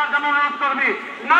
দেখার জন্য অনুরোধ করবি। না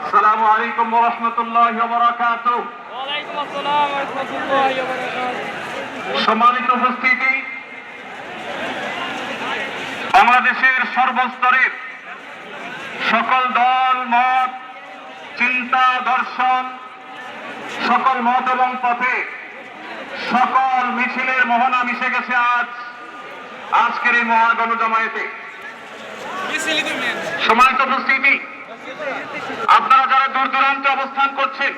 আসসালামু আলাইকুম ওয়া রাহমাতুল্লাহি ওয়া বারাকাতুহু ওয়ালাইকুম আসসালাম ওয়া রাহমাতুল্লাহি ওয়া বারাকাতুহু সম্মানিত উপস্থিতি। বাংলাদেশের সর্বস্তরের সকল দল মত চিন্তা দর্শন সকল মত এবং পথে সকল মিছিলের মোহনা মিশে গেছে আজ। আজকের এই মহাগণ আপনারা যারা দূর দূরান্তে অবস্থান করছেন,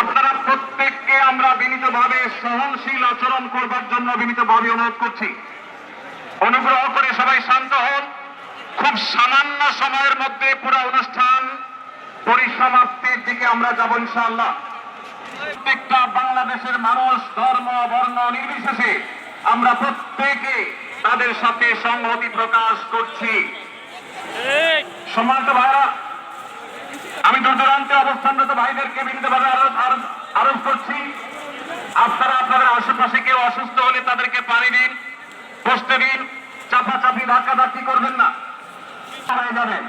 আপনারা প্রত্যেককে আমরা বিনীতভাবে সহনশীল আচরণ করবার জন্য বিনীতভাবে অনুরোধ করছি। অনুগ্রহ করে সবাই শান্ত হন। খুব সামান্য সময়ের মধ্যে পুরো অনুষ্ঠান পরিসমাপ্তির দিকে আমরা যাব ইনশাআল্লাহ। প্রত্যেকটা বাংলাদেশের মানুষ, ধর্ম, বর্ণ নির্বিশেষে আমরা প্রত্যেকে তাদের সাথে সংহতি প্রকাশ করছি। সম্মানিত ভাইরা আমি দূর দূরান্তে অবস্থানরত ভাইদেরকে বিনীতভাবে আরো- আরোপ করছি। আপনারা আপনাদের আশেপাশে কেউ অসুস্থ হলে তাদেরকে পানি দিন বসতে দিন চাপাচাপি ধাক্কাধাক্কি করবেন না। যাবেন